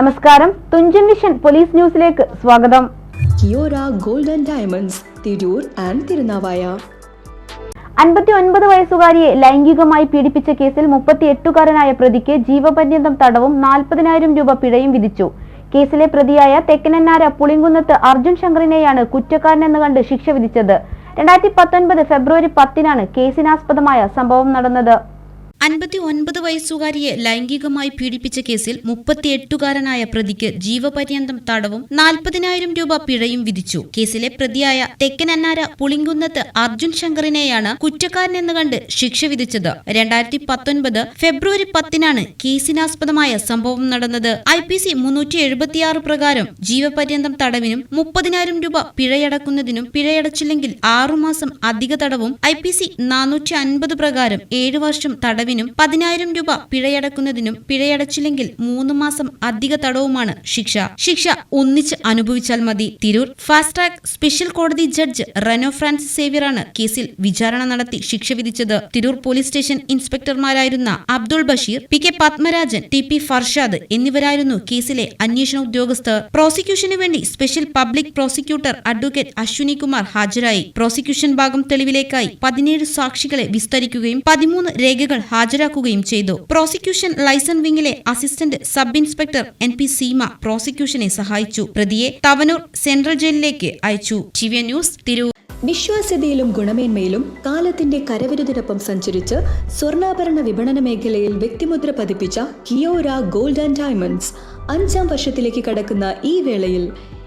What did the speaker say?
നമസ്കാരം. Thunchan mission police ന്യൂസിലേക്ക് സ്വാഗതം. Kiora gold and diamonds Tirur and Thirunavaya. അൻപത്തി ഒൻപത് വയസ്സുകാരിയെ ലൈംഗികമായി പീഡിപ്പിച്ച കേസിൽ മുപ്പത്തി എട്ടുകാരനായ പ്രതിക്ക് ജീവപര്യന്തം തടവും നാൽപ്പതിനായിരം രൂപ പിഴയും വിധിച്ചു. കേസിലെ പ്രതിയായ തെക്കനന്നാര പുളിങ്കുന്നത്ത് അർജുൻ ശങ്കറിനെയാണ് കുറ്റക്കാരനെന്ന് കണ്ട് ശിക്ഷ വിധിച്ചത്. രണ്ടായിരത്തി പത്തൊൻപത് ഫെബ്രുവരി പത്തിനാണ് കേസിനാസ്പദമായ സംഭവം നടന്നത്. അൻപത്തി ഒൻപത് വയസ്സുകാരിയെ ലൈംഗികമായി പീഡിപ്പിച്ച കേസിൽ മുപ്പത്തിയെട്ടുകാരനായ പ്രതിക്ക് ജീവപര്യന്തം തടവും നാൽപ്പതിനായിരം രൂപ പിഴയും വിധിച്ചു. കേസിലെ പ്രതിയായ തെക്കൻ അന്നാര പുളിങ്കുന്നത്ത് അർജുൻ ശങ്കറിനെയാണ് കുറ്റക്കാരനെന്ന് കണ്ട് ശിക്ഷ വിധിച്ചത്. രണ്ടായിരത്തി പത്തൊൻപത് ഫെബ്രുവരി പത്തിനാണ് കേസിനാസ്പദമായ സംഭവം നടന്നത്. ഐ പി സി മുന്നൂറ്റി എഴുപത്തിയാറ് പ്രകാരം ജീവപര്യന്തം തടവിനും മുപ്പതിനായിരം രൂപ പിഴയടക്കുന്നതിനും പിഴയടച്ചില്ലെങ്കിൽ ആറുമാസം അധിക തടവും ഐ പി സി നാനൂറ്റി അൻപത് പ്രകാരം ഏഴു വർഷം തടവിനും പതിനായിരം രൂപ പിഴയടക്കുന്നതിനും പിഴയടച്ചില്ലെങ്കിൽ മൂന്ന് മാസം അധിക തടവുമാണ് ശിക്ഷ. ശിക്ഷ ഒന്നിച്ച് അനുഭവിച്ചാൽ മതി. തിരൂർ ഫാസ്റ്റ് ട്രാക്ക് സ്പെഷ്യൽ കോടതി ജഡ്ജ് റെനോ ഫ്രാൻസിസ് സേവ്യറാണ് കേസിൽ വിചാരണ നടത്തി ശിക്ഷ വിധിച്ചത്. Tirur police station ഇൻസ്പെക്ടർമാരായിരുന്ന Abdul Basheer P K Padmarajan T P Farshad എന്നിവരായിരുന്നു കേസിലെ അന്വേഷണ ഉദ്യോഗസ്ഥർ. പ്രോസിക്യൂഷന് വേണ്ടി special public prosecutor advocate Ashwini Kumar ഹാജരായി. പ്രോസിക്യൂഷൻ ഭാഗം തെളിവിലേക്കായി പതിനേഴ് സാക്ഷികളെ വിസ്തരിക്കുകയും പതിമൂന്ന് രേഖകൾ ഹാജരാക്കുകയും ചെയ്തു. Prosecution liaison വിംഗിലെ assistant sub inspector N P Seema പ്രോസിക്യൂഷനെ സഹായിച്ചു. പ്രതിയെ തവനൂർ സെൻട്രൽ ജയിലിലേക്ക് അയച്ചു. ന്യൂസ് തിരൂർ. വിശ്വാസ്യതയിലും ഗുണമേന്മയിലും കാലത്തിന്റെ കരവിരുതിനൊപ്പം സഞ്ചരിച്ച് സ്വർണാഭരണ വിപണന മേഖലയിൽ വ്യക്തിമുദ്ര പതിപ്പിച്ച കിയോര ഗോൾഡ് ആൻഡ് ഡയമണ്ട്സ് അഞ്ചാം വർഷത്തിലേക്ക് കടക്കുന്ന ഈ വേളയിൽ